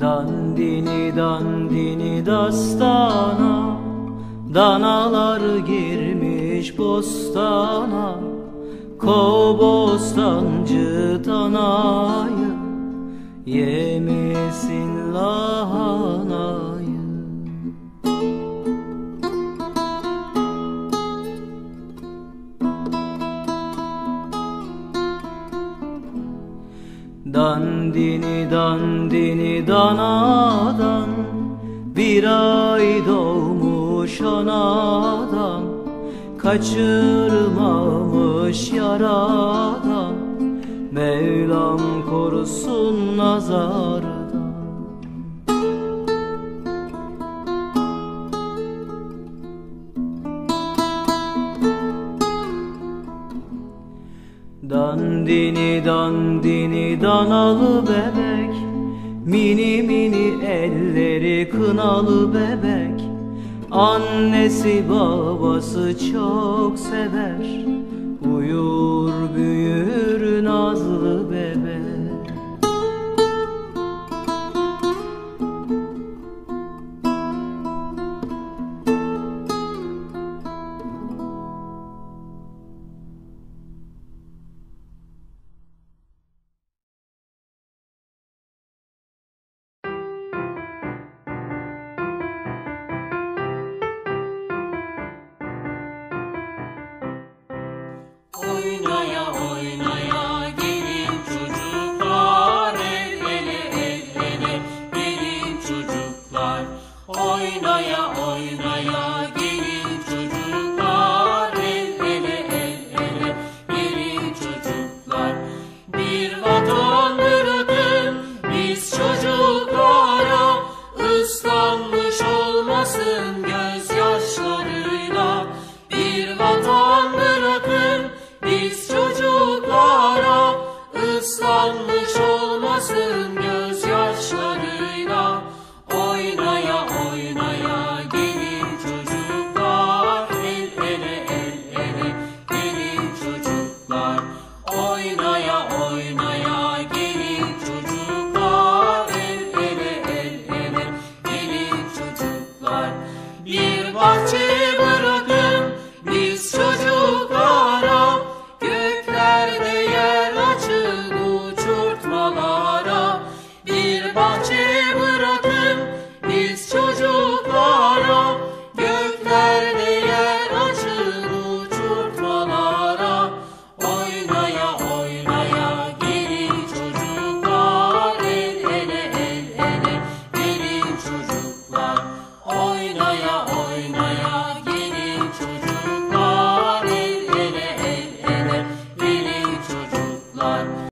Dandini dandini dastana Danalar girmiş bostana Kov bostancı danayı Yemesin Dandini dandini danadan Bir ay doğmuş anadan Kaçırmamış yaradan Mevlam korusun nazardan Dandini dandini danalı bebek. Mini mini elleri kınalı bebek. Annesi babası çok sever. Uyur büyür nazlı bebek olmasın.